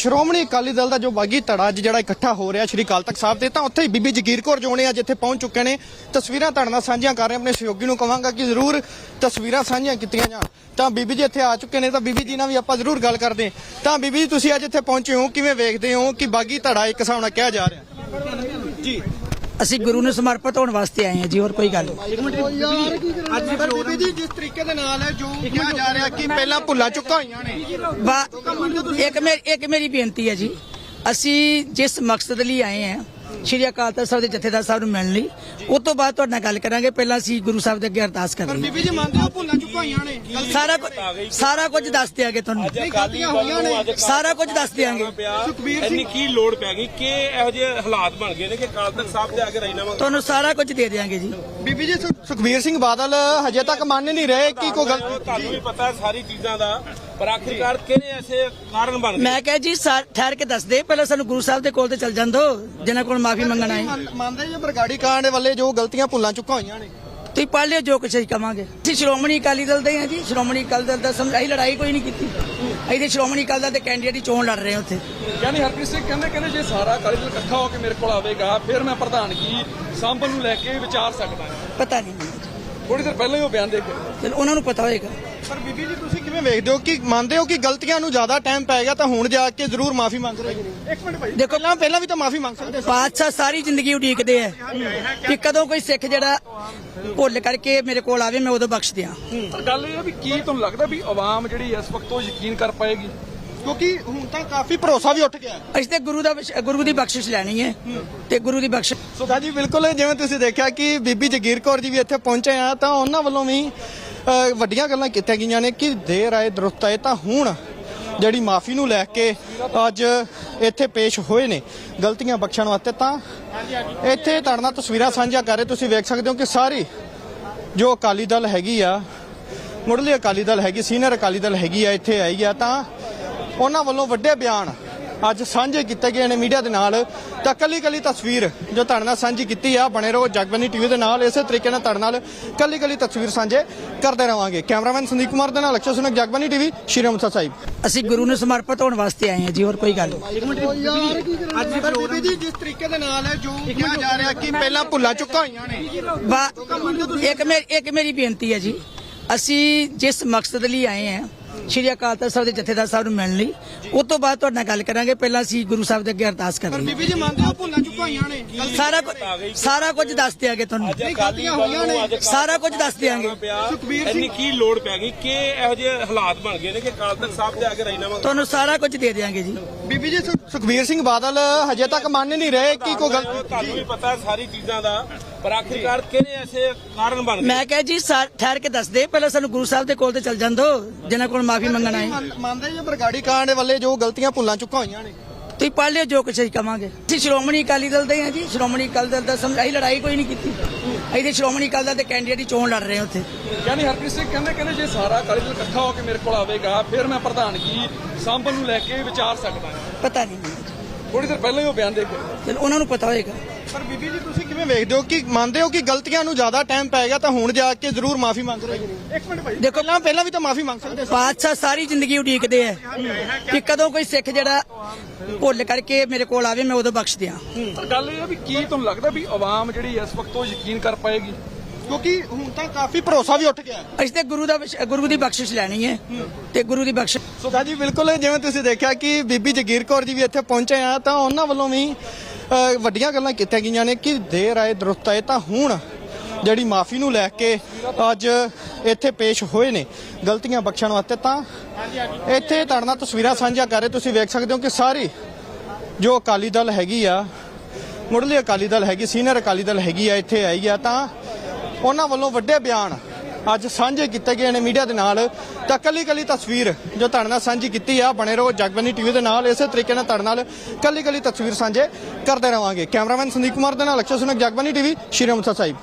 ਸ਼੍ਰੋਮਣੀ ਅਕਾਲੀ ਦਲ ਦਾ ਜੋ ਬਾਗੀ ਧੜਾ ਅੱਜ ਜਿਹੜਾ ਇਕੱਠਾ ਹੋ ਰਿਹਾ ਸ਼੍ਰੀ ਅਕਾਲ ਤਖਤ ਸਾਹਿਬ ਤੇ, ਤਾਂ ਉੱਥੇ ਹੀ ਬੀਬੀ ਜਗੀਰ ਕੌਰ ਜੋਨੇ ਅੱਜ ਇੱਥੇ ਪਹੁੰਚ ਚੁੱਕੇ ਨੇ। ਤਸਵੀਰਾਂ ਤੁਹਾਡੇ ਨਾਲ ਸਾਂਝੀਆਂ ਕਰ ਰਹੇ ਆਪਣੇ ਸਹਿਯੋਗੀ ਨੂੰ ਕਵਾਂਗਾ ਕਿ ਜ਼ਰੂਰ ਤਸਵੀਰਾਂ ਸਾਂਝੀਆਂ ਕੀਤੀਆਂ ਜਾਣ। ਤਾਂ ਬੀਬੀ ਜੀ ਇੱਥੇ ਆ ਚੁੱਕੇ ਨੇ, ਤਾਂ ਬੀਬੀ ਜੀ ਨਾਲ ਵੀ ਆਪਾਂ ਜ਼ਰੂਰ ਗੱਲ ਕਰਦੇ ਹਾਂ। ਤਾਂ ਬੀਬੀ ਜੀ, ਤੁਸੀਂ ਅੱਜ ਇੱਥੇ ਪਹੁੰਚੇ ਹੋ, ਕਿਵੇਂ ਵੇਖਦੇ ਹੋ ਕਿ ਬਾਗੀ ਧੜਾ ਇੱਕ ਹਿਸਾਬ ਨਾਲ ਕਿਹਾ ਜਾ ਰਿਹਾ? ਜੀ ਅਸੀਂ ਗੁਰੂ ਨੂੰ ਸਮਰਪਿਤ ਹੋਣ ਵਾਸਤੇ ਆਏ ਹਾਂ ਜੀ ਹੋਰ ਕੋਈ ਗੱਲ ਨਹੀਂ। ਅੱਜ ਪਰ ਬੀਬੀ ਜੀ ਜਿਸ ਤਰੀਕੇ ਦੇ ਨਾਲ ਹੈ ਜੋ ਕਿਹਾ ਜਾ ਰਿਹਾ ਕਿ ਪਹਿਲਾਂ ਭੁੱਲਾਂ ਚੁੱਕਾ ਹੋਈਆਂ ਨੇ ਇੱਕ ਮੇਰੀ ਇੱਕ ਮੇਰੀ ਬੇਨਤੀ ਹੈ ਜੀ। ਅਸੀਂ ਜਿਸ ਮਕਸਦ ਲਈ ਆਏ ਹਾਂ ਸ਼੍ਰੀ ਅਕਾਲ ਤਖਤ ਸਾਹਿਬ ਦੇ ਜਥੇਦਾਰ ਸਾਹਿਬ ਨੂੰ ਮਿਲਣ ਲਈ। ਉਸ ਤੋਂ ਬਾਅਦ ਤੁਹਾਡੇ ਨਾਲ ਗੱਲ ਕਰਾਂਗੇ। ਪਹਿਲਾਂ ਅਸੀਂ ਗੁਰੂ ਸਾਹਿਬ ਦੇ ਅੱਗੇ ਅਰਦਾਸ ਪਰ ਕਰਾਂਗੇ। ਬੀਬੀ ਜੀ ਮੰਨਦੇ ਹੋ ਭੁੱਲਾਂ ਚੁੱਕਾ ਹੋਈਆਂ ਨੇ ਸਾਰਾ ਕੁਝ ਸਾਰਾ ਕੁਝ ਦੱਸ ਦਿਆਂਗੇ ਤੁਹਾਨੂੰ। ਗਲਤੀਆਂ ਹੋਈਆਂ ਨੇ। ਸਾਰਾ ਕੁਝ ਦੱਸ ਦਿਆਂਗੇ। ਸੁਖਬੀਰ ਇੰਨੀ ਕੀ ਲੋੜ ਪੈ ਗਈ? ਕਿ ਇਹੋ ਜਿਹੇ ਹਾਲਾਤ ਬਣ ਗਏ ਨੇ ਕਿ ਕਾਲ ਤੱਕ ਸਾਹਿਬ ਤੇ ਆ ਕੇ ਰਾਜਨਾਮਾ ਤੁਹਾਨੂੰ ਸਾਰਾ ਕੁਝ ਦੇ ਦਿਆਂਗੇ ਜੀ। ਬੀਬੀ ਜੀ ਸੁਖ- ਸੁਖਬੀਰ ਸਿੰਘ ਬਾਦਲ ਹਜੇ ਤੱਕ ਮੰਨ ਨਹੀਂ ਰਹੇ ਕਿ ਕੋਈ ਗਲਤੀ ਤੁਹਾਨੂੰ ਵੀ ਪਤਾ ਸਾਰੀ ਚੀਜ਼ਾਂ ਦਾ ਪਰ ਆਖਿਰਕਾਰ ਕਿਹੜੇ ਐਸੇ ਕਾਰਨ ਬਣ ਗਏ? ਮੈਂ ਕਹੇ ਜੀ ਸਾ- ਠਹਿਰ ਕੇ ਦੱਸ ਦੇ ਪਹਿਲਾਂ ਸਾਨੂੰ ਗੁਰੂ ਸਾਹਿਬ ਦੇ ਕੋਲ ਤੇ ਚੱਲ ਜਾਂਦੋ ਜਿਨ੍ਹਾਂ ਕੋਲ ਮਾਫੀ ਮੰਗਣ ਆਏ। ਮੰਨ- ਮੰਨਦੇ ਜੇ ਬਰਗਾੜੀ ਕਾਂਡ ਵਾਲੇ ਜੋ ਗਲਤੀਆਂ ਭੁੱਲਾਂ ਚੁੱਕਾ ਹੋਈਆਂ ਨੇ। ਤੁਸੀਂ ਪੜ੍ਹ ਲਿਓ ਜੋ ਕੁਛ ਅਸੀਂ ਕਵਾਂਗੇ। ਅਸੀਂ ਸ਼੍ਰੋਮਣੀ ਅਕਾਲੀ ਦਲ ਦੇ ਹਾਂ ਜੀ ਸ਼੍ਰੋਮਣੀ ਅਕਾਲੀ ਦਲ ਦਾ ਸਮਝ ਅਸੀਂ ਲੜਾਈ ਕੋਈ ਨਹੀਂ ਕੀਤੀ। ਅਸੀਂ ਤੇ ਸ਼੍ਰੋਮਣੀ ਅਕਾਲੀ ਦਲ ਦੇ ਕੈਂਡੀਡੇਟ ਦੀ ਚੋਣ ਲੜ ਰਹੇ ਹਾਂ ਉੱਥੇ। ਯਾਨੀ ਹਰਪ੍ਰੀਤ ਸਿੰਘ ਕਹਿੰਦੇ ਕਹਿੰਦੇ ਜੇ ਸਾਰਾ ਅਕਾਲੀ ਦਲ ਇਕੱਠਾ ਹੋ ਕੇ ਮੇਰੇ ਕੋਲ ਆਵੇਗਾ ਫਿਰ ਮੈਂ ਪ੍ਰਧਾਨਗੀ ਸਾਂਭਣ ਨੂੰ ਲੈ ਕੇ ਵਿਚਾਰ ਸਕਦਾ ਹਾਂ। ਪਤਾ ਨਹੀਂ। ਥੋੜੀ ਦੇਰ ਪਹਿਲਾਂ ਹੀ ਉਹ ਬਿਆਨ ਦੇ ਕੇ ਚਲੋ ਉਹਨਾਂ ਨੂੰ ਪਤਾ ਹੋਏਗਾ। ਪਰ ਬੀਬੀ ਜੀ ਤੁਸੀਂ ਕਿਵੇਂ ਵੇਖਦੇ ਹੋ ਕਿ ਮੰਨਦੇ ਹੋ ਕਿ ਗਲਤੀਆਂ ਨੂੰ ਜ਼ਿਆਦਾ ਟਾਈਮ ਪੈ ਗਿਆ ਤਾਂ ਹੁਣ ਜਾ ਕੇ ਜ਼ਰੂਰ ਮਾਫੀ ਮੰਗ ਰਹੇ ਇੱਕ ਮਿੰਟ ਭਾਈ ਦੇਖੋ ਪਹਿਲਾਂ ਪਹਿਲਾਂ ਵੀ ਤਾਂ ਮਾਫੀ ਮੰਗ ਸਕਦੇ ਸੀ। ਬਾਦਸ਼ਾਹ ਸਾਰੀ ਜ਼ਿੰਦਗੀ ਉਡੀਕਦੇ ਆ ਕਿ ਕਦੋਂ ਕੋਈ ਸਿੱਖ ਜਿਹੜਾ ਭੁੱਲ ਕਰਕੇ ਮੇਰੇ ਕੋਲ ਆਵੇ ਮੈਂ ਉਦੋਂ ਬਖਸ਼ ਦਿਆਂ। ਪਰ ਗੱਲ ਇਹ ਹੈ ਵੀ ਕੀ ਤੁਹਾਨੂੰ ਲੱਗਦਾ ਵੀ ਆਵਾਮ ਜਿਹੜੀ ਇਸ ਵਕਤ ਉਹ ਯਕੀਨ ਕਰ ਪਾਏਗੀ? ਕਿਉਂਕਿ ਹੁਣ ਤਾਂ ਕਾਫੀ ਭਰੋਸਾ ਵੀ ਉੱਠ ਗਿਆ ਹੈ। ਅਸੀਂ ਤੇ ਗੁਰੂ ਦਾ ਗੁਰੂ ਦੀ ਬਖਸ਼ਿਸ਼ ਲੈਣੀ ਹੈ ਤੇ ਗੁਰੂ ਦੀ ਬਖਸ਼ ਸੋ ਜੀ ਬਿਲਕੁਲ ਜਿਵੇਂ ਤੁਸੀਂ ਦੇਖਿਆ ਕਿ ਬੀਬੀ ਜਗੀਰ ਕੌਰ ਜੀ ਵੀ ਇੱਥੇ ਪਹੁੰਚੇ ਆ ਤਾਂ ਉਹਨਾਂ ਵੱਲੋਂ ਵੀ ਅ, ਵੱਡੀਆਂ ਗੱਲਾਂ ਕੀਤੀਆਂ ਗਈਆਂ ਨੇ ਕਿ ਦੇਰ ਆਏ ਦਰੁਸਤ ਆਏ ਤਾਂ ਹੁਣ ਜਿਹੜੀ ਮਾਫੀ ਨੂੰ ਲੈ ਕੇ ਅੱਜ ਇੱਥੇ ਪੇਸ਼ ਹੋਏ ਨੇ ਗਲਤੀਆਂ ਬਖਸ਼ਣ ਵਾਸਤੇ ਤਾਂ ਇੱਥੇ ਤੁਹਾਡੇ ਨਾਲ ਤਸਵੀਰਾਂ ਸਾਂਝਾ ਕਰ ਰਹੇ ਤੁਸੀਂ ਵੇਖ ਸਕਦੇ ਹੋ ਕਿ ਸਾਰੀ ਜੋ ਅਕਾਲੀ ਦਲ ਹੈਗੀ ਆ ਮੁੱਢਲੀ ਅਕਾਲੀ ਦਲ ਹੈਗੀ ਸੀਨੀਅਰ ਅਕਾਲੀ ਦਲ ਹੈਗੀ ਆ ਇੱਥੇ ਆਈ ਆ ਤਾਂ ਉਹਨਾਂ ਵੱਲੋਂ ਵੱਡੇ ਬਿਆਨ ਅੱਜ ਸਾਂਝੇ ਕੀਤੇ ਗਏ ਨੇ ਮੀਡੀਆ ਦੇ ਨਾਲ। ਤਾਂ ਕੱਲੀ ਕੱਲੀ ਤਸਵੀਰ ਜੋ ਤੁਹਾਡੇ ਨਾਲ ਸਾਂਝੀ ਕੀਤੀ ਆ ਬਣੇ ਰਹੋ ਜਗਬਨੀ ਟੀਵੀ ਦੇ ਨਾਲ। ਇਸੇ ਤਰੀਕੇ ਨਾਲ ਤੁਹਾਡੇ ਨਾਲ ਕੱਲੀ ਕੱਲੀ ਤਸਵੀਰ ਸਾਂਝੇ ਕਰਦੇ ਰਵਾਂਗੇ। ਕੈਮਰਾਮੈਨ ਸੰਦੀਪ ਕੁਮਾਰ ਦੇ ਨਾਲ ਅਕਸ਼ਰ ਸੁਨਕ ਜਗਬਨੀ ਟੀਵੀ ਸ਼੍ਰੀ ਅੰਮ੍ਰਿਤਸਰ ਸਾਹਿਬ। ਅਸੀਂ ਗੁਰੂ ਨੂੰ ਸਮਰਪਿਤ ਹੋਣ ਵਾਸਤੇ ਆਏ ਹਾਂ ਜੀ ਹੋਰ ਕੋਈ ਗੱਲ ਨਹੀਂ। ਅੱਜ ਪਰ ਬੀਬੀ ਜੀ ਜਿਸ ਤਰੀਕੇ ਦੇ ਨਾਲ ਹੈ ਜੋ ਕਿਹਾ ਜਾ ਰਿਹਾ ਕਿ ਪਹਿਲਾਂ ਭੁੱਲਾਂ ਚੁੱਕਾ ਹੋਈਆਂ ਨੇ। ਬਾ- ਇੱਕ ਮੇਰੀ ਇੱਕ ਮੇਰੀ ਬੇਨਤੀ ਹੈ ਜੀ। ਅਸੀਂ ਜਿਸ ਮਕਸਦ ਲਈ ਆਏ ਹਾਂ ਸ਼੍ਰੀ ਅਕਾਲ ਤਖਤ ਸਾਹਿਬ ਦੇ ਜਥੇਦਾਰ ਸਾਹਿਬ ਨੂੰ ਮਿਲਣ ਲਈ। ਉਸ ਤੋਂ ਬਾਅਦ ਤੁਹਾਡੇ ਨਾਲ ਗੱਲ ਕਰਾਂਗੇ। ਪਹਿਲਾਂ ਅਸੀਂ ਗੁਰੂ ਸਾਹਿਬ ਦੇ ਅੱਗੇ ਅਰਦਾਸ ਪਰ ਕਰਾਂਗੇ। ਬੀਬੀ ਜੀ ਮੰਨਦੇ ਹੋ ਭੁੱਲਾਂ ਚੁੱਕਾ ਹੋਈਆਂ ਨੇ? ਸਾਰਾ ਕੁਝ ਸਾਰਾ ਕੁਝ ਦੱਸ ਦਿਆਂਗੇ ਤੁਹਾਨੂੰ। ਗਲਤੀਆਂ ਹੋਈਆਂ ਨੇ। ਸਾਰਾ ਕੁਝ ਦੱਸ ਦਿਆਂਗੇ। ਸੁਖਬੀਰ ਇੰਨੀ ਕੀ ਲੋੜ ਪੈ ਗਈ? ਕਿ ਇਹੋ ਜਿਹੇ ਹਾਲਾਤ ਬਣ ਗਏ ਨੇ ਕਿ ਕਾਲ ਤੱਕ ਸਾਹਿਬ ਤੇ ਆ ਕੇ ਰਾਜਨਾਮਾ ਤੁਹਾਨੂੰ ਸਾਰਾ ਕੁਝ ਦੇ ਦਿਆਂਗੇ ਜੀ। ਬੀਬੀ ਜੀ ਸੁਖ- ਸੁਖਬੀਰ ਸਿੰਘ ਬਾਦਲ ਹਜੇ ਤੱਕ ਮੰਨ ਨਹੀਂ ਰਹੇ ਕਿ ਕੋਈ ਗਲਤੀ ਤੁਹਾਨੂੰ ਵੀ ਪਤਾ ਸਾਰੀ ਚੀਜ਼ਾਂ ਦਾ। ਪਰ ਆਖਿਰਕਾਰ ਕਿਹੜੇ ਐਸੇ ਕਾਰਨ ਬਣ ਗਏ? ਮੈਂ ਕਹੇ ਜੀ ਸਾ- ਠਹਿਰ ਕੇ ਦੱਸ ਦੇ। ਪਹਿਲਾਂ ਸਾਨੂੰ ਗੁਰੂ ਸਾਹਿਬ ਦੇ ਕੋਲ ਤੇ ਚੱਲ ਜਾਂਦੋ ਜਿਨ੍ਹਾਂ ਕੋਲ ਮਾਫੀ ਮੰਗਣ ਆਏ। ਮੰਨ- ਮੰਨਦੇ ਜੇ ਬਰਗਾੜੀ ਕਾਂਡ ਵਾਲੇ ਜੋ ਗਲਤੀਆਂ ਭੁੱਲਾਂ ਚੁੱਕਾ ਹੋਈਆਂ ਨੇ? ਤੁਸੀਂ ਪੜ੍ਹ ਲਿਓ ਜੋ ਕੁਛ ਅਸੀਂ ਕਵਾਂਗੇ। ਅਸੀਂ ਸ਼੍ਰੋਮਣੀ ਅਕਾਲੀ ਦਲ ਦੇ ਹਾਂ ਜੀ। ਸ਼੍ਰੋਮਣੀ ਅਕਾਲੀ ਦਲ ਦਾ ਸਮਝ ਅਸੀਂ ਲੜਾਈ ਕੋਈ ਨਹੀਂ ਕੀਤੀ। ਅਸੀਂ ਤੇ ਸ਼੍ਰੋਮਣੀ ਅਕਾਲੀ ਦਲ ਦੇ ਕੈਂਡੀਡੇਟ ਦੀ ਚੋਣ ਲੜ ਰਹੇ ਹਾਂ ਉੱਥੇ। ਯਾਨੀ ਹਰਪ੍ਰੀਤ ਸਿੰਘ ਕਹਿੰਦੇ ਕਹਿੰਦੇ ਜੇ ਸਾਰਾ ਅਕਾਲੀ ਦਲ ਇਕੱਠਾ ਹੋ ਕੇ ਮੇਰੇ ਕੋਲ ਆਵੇਗਾ ਫਿਰ ਮੈਂ ਪ੍ਰਧਾਨਗੀ ਸਾਂਭਣ ਨੂੰ ਲੈ ਕੇ ਵਿਚਾਰ ਸਕਦਾ ਹਾਂ। ਪਤਾ ਨਹੀਂ। ਥੋੜੀ ਦੇਰ ਪਹਿਲਾਂ ਹੀ ਉਹ ਬਿਆਨ ਦੇ ਕੇ ਚਲੋ ਉਹਨਾਂ ਨੂੰ ਪਤਾ ਹੋਏਗਾ। ਪਰ ਬੀਬੀ ਜੀ ਤੁਸੀਂ ਕਿਵੇਂ ਵੇਖਦੇ ਹੋ ਕਿ ਮੰਨਦੇ ਹੋ ਕਿ ਗਲਤੀਆਂ ਨੂੰ ਜ਼ਿਆਦਾ ਟਾਈਮ ਪੈ ਗਿਆ ਤਾਂ ਹੁਣ ਜਾ ਕੇ ਜ਼ਰੂਰ ਮਾਫੀ ਮੰਗ ਰਹੇ ਇੱਕ ਮਿੰਟ ਭਾਈ। ਦੇਖੋ ਪਹਿਲਾਂ ਪਹਿਲਾਂ ਵੀ ਤਾਂ ਮਾਫੀ ਮੰਗ ਸਕਦੇ ਸੀ। ਬਾਦਸ਼ਾਹ ਸਾਰੀ ਜ਼ਿੰਦਗੀ ਉਡੀਕਦੇ ਆ ਕਿ ਕਦੋਂ ਕੋਈ ਸਿੱਖ ਜਿਹੜਾ ਭੁੱਲ ਕਰਕੇ ਮੇਰੇ ਕੋਲ ਆਵੇ ਮੈਂ ਉਦੋਂ ਬਖਸ਼ ਦਿਆਂ। ਪਰ ਗੱਲ ਇਹ ਹੈ ਵੀ ਕੀ ਤੁਹਾਨੂੰ ਲੱਗਦਾ ਵੀ ਆਵਾਮ ਜਿਹੜੀ ਇਸ ਵਕਤ ਉਹ ਯਕੀਨ ਕਰ ਪਾਏਗੀ? ਕਿਉਂਕਿ ਹੁਣ ਤਾਂ ਕਾਫੀ ਭਰੋਸਾ ਵੀ ਉੱਠ ਗਿਆ। ਹੈ। ਅਸੀਂ ਤੇ ਗੁਰੂ ਦਾ ਗੁਰੂ ਦੀ ਬਖਸ਼ਿਸ਼ ਲੈਣੀ ਹੈ ਤੇ ਗੁਰੂ ਦੀ ਬਖਸ਼ ਸੋ ਜੀ ਬਿਲਕੁਲ ਜਿਵੇਂ ਤੁਸੀਂ ਦੇਖਿਆ ਕਿ ਬੀਬੀ ਜਗੀਰ ਕੌਰ ਜੀ ਵੀ ਇੱਥੇ ਪਹੁੰਚੇ ਆ ਤਾਂ ਉਹਨਾਂ ਵੱਲੋਂ ਵੀ ਵੱਡੀਆਂ ਗੱਲਾਂ ਕੀਤੀਆਂ ਗਈਆਂ ਨੇ ਕਿ ਦੇਰ ਆਏ, ਦਰੁਸਤ ਆਏ, ਤਾਂ ਹੁਣ ਜਿਹੜੀ ਮਾਫੀ ਨੂੰ ਲੈ ਕੇ ਅੱਜ ਇੱਥੇ ਪੇਸ਼ ਹੋਏ ਨੇ ਗਲਤੀਆਂ ਬਖਸ਼ਣ ਵਾਸਤੇ, ਤਾਂ ਇੱਥੇ ਤੁਹਾਡੇ ਨਾਲ ਤਸਵੀਰਾਂ ਸਾਂਝਾ ਕਰ ਰਹੇ। ਤੁਸੀਂ ਵੇਖ ਸਕਦੇ ਹੋ ਕਿ ਸਾਰੀ ਜੋ ਅਕਾਲੀ ਦਲ ਹੈਗੀ ਆ, ਮੁੱਢਲੀ ਅਕਾਲੀ ਦਲ ਹੈਗੀ, ਸੀਨੀਅਰ ਅਕਾਲੀ ਦਲ ਹੈਗੀ ਆ, ਇੱਥੇ ਆਈ ਆ, ਤਾਂ ਉਹਨਾਂ ਵੱਲੋਂ ਵੱਡੇ ਬਿਆਨ ਅੱਜ ਸਾਂਝੇ ਕੀਤੇ ਗਏ ਨੇ ਮੀਡੀਆ ਦੇ ਨਾਲ। ਤਾਂ ਕੱਲੀ ਕੱਲੀ ਤਸਵੀਰ ਜੋ ਤੁਹਾਡੇ ਨਾਲ ਸਾਂਝੀ ਕੀਤੀ ਆ, ਬਣੇ ਰਹੋ ਜਗਬਨੀ ਟੀਵੀ ਦੇ ਨਾਲ। ਇਸੇ ਤਰੀਕੇ ਨਾਲ ਤੁਹਾਡੇ ਨਾਲ ਕੱਲੀ ਕੱਲੀ ਤਸਵੀਰ ਸਾਂਝੇ ਕਰਦੇ ਰਵਾਂਗੇ। ਕੈਮਰਾਮੈਨ ਸੰਦੀਪ ਕੁਮਾਰ ਦੇ ਨਾਲ ਅਕਸ਼ਰ ਸੁਨਕ, ਜਗਬਨੀ ਟੀਵੀ ਸ਼੍ਰੀ ਅੰਮ੍ਰਿਤਸਰ ਸਾਹਿਬ।